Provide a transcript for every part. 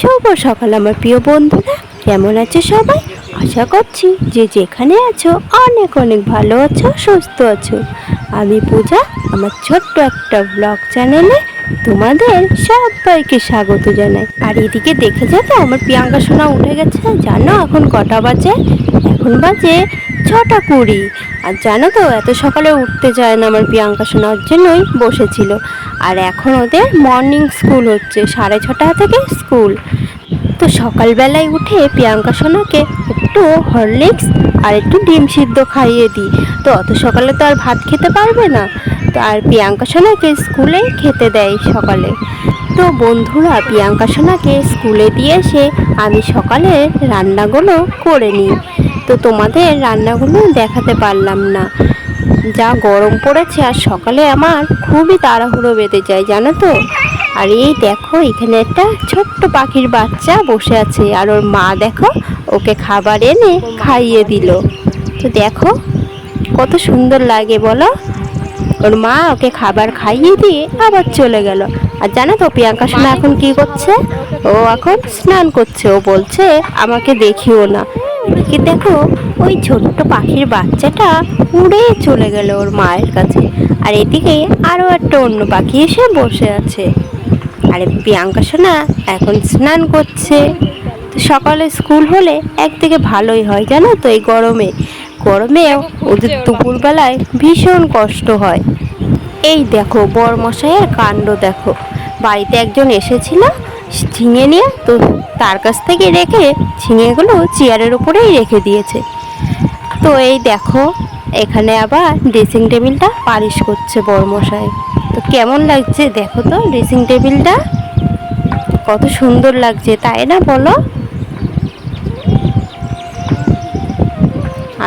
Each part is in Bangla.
শুভ সকাল আমার প্রিয় বন্ধুরা। কেমন আছো সবাই? আশা করছি যে যেখানে আছো, অনেক অনেক ভালো আছো, সুস্থ আছো। আমি পূজা, আমার ছোট্ট একটা ব্লগ চ্যানেলে তোমাদের সবাইকে স্বাগত জানাই। আর এদিকে দেখে যাবে আমার প্রিয়াঙ্কা সোনা উঠে গেছে। জানো এখন কটা বাজে? এখন বাজে ছটা কুড়ি। আর জানো তো, এত সকালে উঠতে চায় না আমার প্রিয়াঙ্কা সোনা, ওর জন্যই বসেছিল। আর এখন ওদের মর্নিং স্কুল হচ্ছে, সাড়ে ছটা থেকে স্কুল তো সকালবেলায় উঠে প্রিয়াঙ্কা সোনাকে একটু হরলিক্স আর একটু ডিম সিদ্ধ খাইয়ে দিই। তো অত সকালে তো আর ভাত খেতে পারবে না। তো আর প্রিয়াঙ্কা সোনাকে স্কুলে খেতে দেয় সকালে। তো বন্ধুরা, প্রিয়াঙ্কা সোনাকে স্কুলে দিয়ে এসে আমি সকালে রান্নাগুলো করে নিই। তো তোমাদের রান্নাগুলো দেখাতে পারলাম না। যা গরম পড়েছে আর সকালে আমার খুবই তাড়াহুড়ো বেঁধে যায়, জানো তো? আর এই দেখো, এখানে একটা ছোট্ট পাখির বাচ্চা বসে আছে আর ওর মা দেখো, ওকে খাবার এনে খাইয়ে দিল। তো দেখো, কত সুন্দর লাগে বলো। ওর মা ওকে খাবার খাইয়ে দিয়ে আবার চলে গেল। আর জানো তো, প্রিয়াঙ্কা সোনা এখন কি করছে? ও এখন স্নান করছে। ও বলছে, আমাকে দেখিও না। এদিকে দেখো, ওই ছোট্ট পাখির বাচ্চাটা উড়ে চলে গেল ওর মায়ের কাছে। আর এদিকে আরও একটা অন্য পাখি এসে বসে আছে। আরে প্রিয়াঙ্কা সোনা, এখন স্নান করছে। তো সকালে স্কুল হলে একদিকে ভালোই হয়, জানো তো, এই গরমে। গরমে ওদের দুপুরবেলায় ভীষণ কষ্ট হয়। এই দেখো, বরমশাইয়ের কাণ্ড দেখো। বাড়িতে একজন এসেছিল ঝিঙে নিয়ে তো তার কাছ থেকে রেখে ঝিঙেগুলো চেয়ারের উপরেই রেখে দিয়েছে। তো এই দেখো, এখানে আবার ড্রেসিং টেবিলটা পালিশ করছে বরমশাই। তো কেমন লাগছে দেখো তো ড্রেসিং টেবিলটা কত সুন্দর লাগছে, তাই না বলো?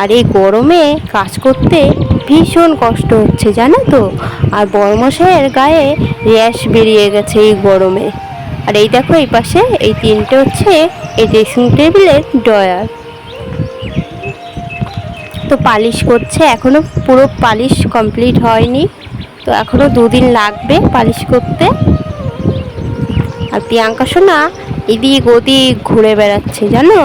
আর এই গরমে কাজ করতে ভীষণ কষ্ট হচ্ছে, জানো তো? আর বড়মশাইয়ের গায়ে র্যাশ বেরিয়ে গেছে এই গরমে। আর এই দেখো, এই পাশে এই তিনটে হচ্ছে এই ড্রেসিং টেবিলের ড্রয়ার তো পালিশ করছে এখনও পুরো পালিশ কমপ্লিট হয়নি। তো এখনও দুদিন লাগবে পালিশ করতে। আর প্রিয়াঙ্কা সোনা এদিক ওদিক ঘুরে বেড়াচ্ছে, জানো?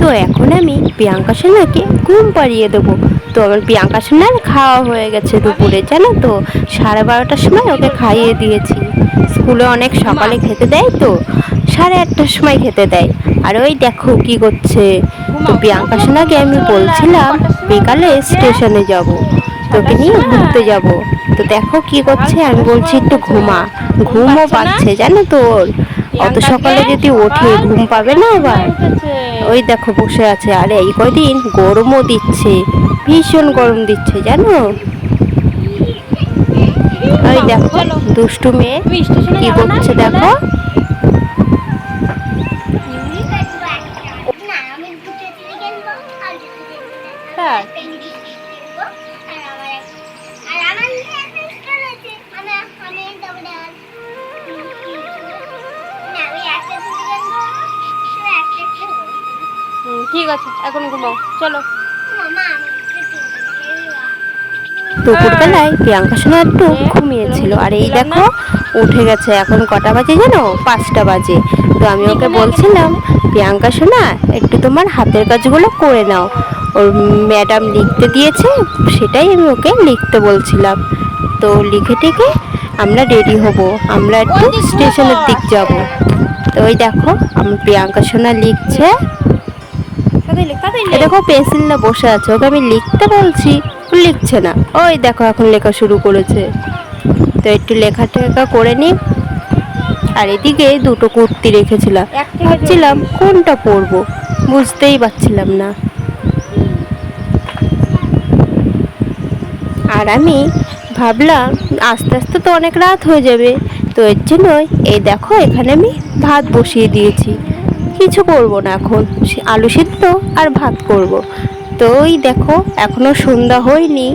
তো এখন আমি প্রিয়াঙ্কা সোনাকে ঘুম পাড়িয়ে দেবো। তো আমার প্রিয়াঙ্কা সোনার খাওয়া হয়ে গেছে দুপুরে, জানো তো? সাড়ে বারোটার সময় ওকে খাইয়ে দিয়েছি। স্কুলে অনেক সকালে খেতে দেয় তো? সাড়ে আটটার সময় খেতে দেয়। আর ওই দেখো কি করছে? তো প্রিয়াঙ্কা সোনাকে আমি বলছিলাম, বিকালে স্টেশনে যাব। তোকে নিয়ে ঘুরতে যাব। তো দেখো কি করছে? আমি বলছি, একটু ঘুমা। ঘুমও পাচ্ছে, জানো তো ওর? অত সকালে যদি ওঠে, ঘুম পাবে না আবার? ওই দেখো বসে আছে। আরে এই কয়দিন? গরমও দিচ্ছে। ভীষণ গরম দিচ্ছে জানো? ওই দেখো দুষ্টু মেয়ে কি করছে দেখো। আছে এখন ঘুমাও। চলো। আমি দুপুরবেলায় প্রিয়াঙ্কা সোনা একটু ঘুমিয়েছিল। আর এই দেখো উঠে গেছে এখন কটা বাজে জানো? পাঁচটা বাজে। তো আমি ওকে বলছিলাম প্রিয়াঙ্কা সোনা একটু তোমার হাতের কাজগুলো করে নাও। ওর ম্যাডাম লিখতে দিয়েছে সেটাই আমি ওকে লিখতে বলছিলাম। তো লিখে টিকে আমরা রেডি হব। আমরা একটু স্টেশনের দিক যাব। তো ওই দেখো আমার প্রিয়াঙ্কা সোনা লিখছে। এ দেখো পেন্সিল না বসে আছে ওকে আমি লিখতে বলছি লিখছে না। ওই দেখো এখন লেখা শুরু করেছে। তো একটু লেখা টেখা করে নি। আর এদিকে দুটো কুর্তি রেখেছিলাম। ভাবছিলাম কোনটা পরবো বুঝতেই পারছিলাম না। আর আমি ভাবলাম আস্তে আস্তে তো অনেক রাত হয়ে যাবে। তো এর জন্যই এই দেখো এখানে আমি ভাত বসিয়ে দিয়েছি। কিছু করব না এখন। আলু সিদ্ধ আর ভাত করব। তো ওই দেখো, এখনও সন্ধ্যা হয়নি।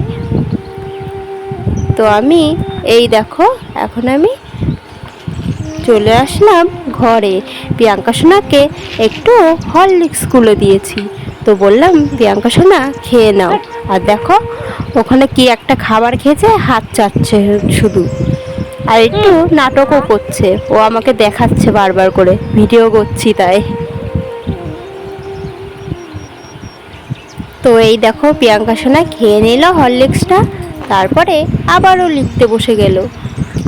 তো আমি, এই দেখো, এখন আমি চলে আসলাম ঘরে। প্রিয়াঙ্কা সোনাকে একটু হরলিক্সগুলো দিয়েছি। তো বললাম, প্রিয়াঙ্কা সোনা, খেয়ে নাও। আর দেখো, ওখানে কি একটা খাবার খেয়েছে? হাত চাচ্ছে শুধু। আর একটু নাটকও করছে। ও আমাকে দেখাচ্ছে বারবার করে। ভিডিও করছি তাই। তো এই দেখো, প্রিয়াঙ্কা সোনা খেয়ে নিল হরলিক্সটা, তারপরে আবারও লিখতে বসে গেল।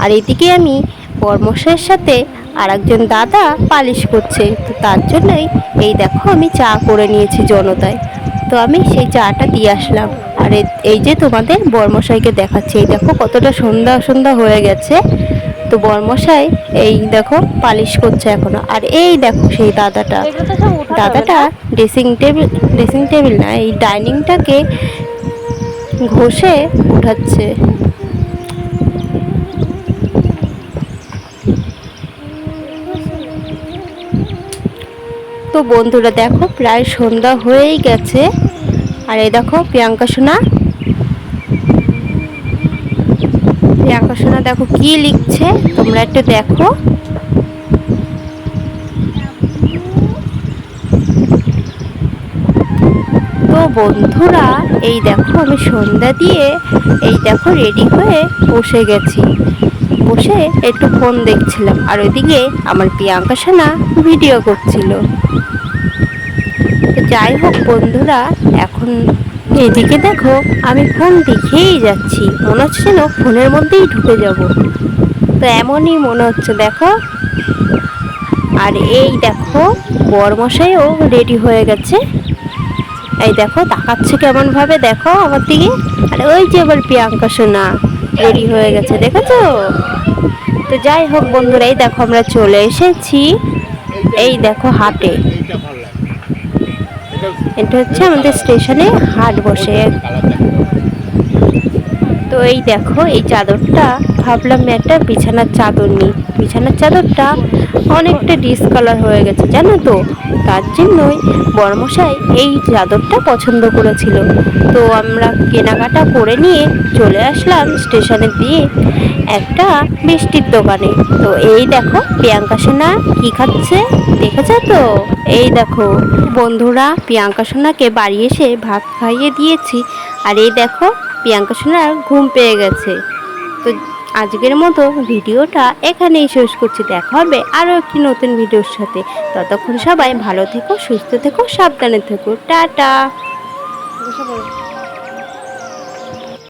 আর এদিকে আমি পরমশের সাথে আর একজন দাদা পালিশ করছে। তো তার জন্যই এই দেখো আমি চা করে নিয়েছি জনতায়। তো আমি সেই চাটা দিয়ে আসলাম। আর এই যে তোমাদের বর্মশাইকে দেখাচ্ছি, এই দেখো কতটা সন্ধ্যা সন্ধ্যা হয়ে গেছে। তো বর্মশাই, এই দেখো পালিশ করছে এখনও। আর এই দেখো সেই দাদাটা। দাদাটা ড্রেসিং টেবিল ড্রেসিং টেবিল না, এই ডাইনিংটাকে ঘষে উঠাচ্ছে। তো বন্ধুরা দেখো, প্রায় সন্ধ্যা হয়েই গেছে। আর এই দেখো, প্রিয়াঙ্কা সোনা। প্রিয়াঙ্কা সোনা দেখো কি লিখছে, তোমরা একটু দেখো। তো বন্ধুরা, এই দেখো, আমি সন্ধ্যা দিয়ে এই দেখো রেডি হয়ে বসে গেছি। বসে একটু ফোন দেখছিলাম আর ওইদিকে আমার প্রিয়াঙ্কা সোনা ভিডিও করছিল। যাই হোক বন্ধুরা, এখন এদিকে দেখো, আমি ফোন দেখেই যাচ্ছি। মনে হচ্ছে যেন ফোনের মধ্যেই ঢুকে যাব। তো এমনই মনে হচ্ছে, দেখো। আর এই দেখো, বরমশাইও রেডি হয়ে গেছে। এই দেখো, তাকাচ্ছে কেমনভাবে, দেখো আমার দিকে। আর ওই যে আবার প্রিয়াঙ্কা সোনা। রেডি হয়ে গেছে, দেখেছ? তো যাই হোক বন্ধুরা, এই দেখো আমরা চলে এসেছি। এই দেখো হাটে। এটা হচ্ছে আমাদের স্টেশনে হাট বসে। তো এই দেখো, এই চাদরটা, ভাবলাম একটা বিছানার চাদর নিই। বিছানার চাদরটা অনেকটা ডিসকালার হয়ে গেছে, জানো তো? তার জন্যই বর্মশাই এই চাদরটা পছন্দ করেছিল। তো আমরা কেনাকাটা করে নিয়ে চলে আসলাম স্টেশনে দিয়ে একটা মিষ্টির দোকানে। তো এই দেখো, প্রিয়াঙ্কা সোনা কি খাচ্ছে? দেখেছ তো? এই দেখো, বন্ধুরা, প্রিয়াঙ্কা সোনাকে বাড়ি এসে ভাত খাইয়ে দিয়েছি। আর এই দেখো প্রিয়াঙ্কা সোনার ঘুম পেয়ে গেছে। তো আজকের মতো ভিডিওটা এখানেই শেষ করছি। দেখা হবে আরও একটি নতুন ভিডিওর সাথে। ততক্ষণ সবাই ভালো থেকো, সুস্থ থেকো, সাবধানে থেকো। টাটা!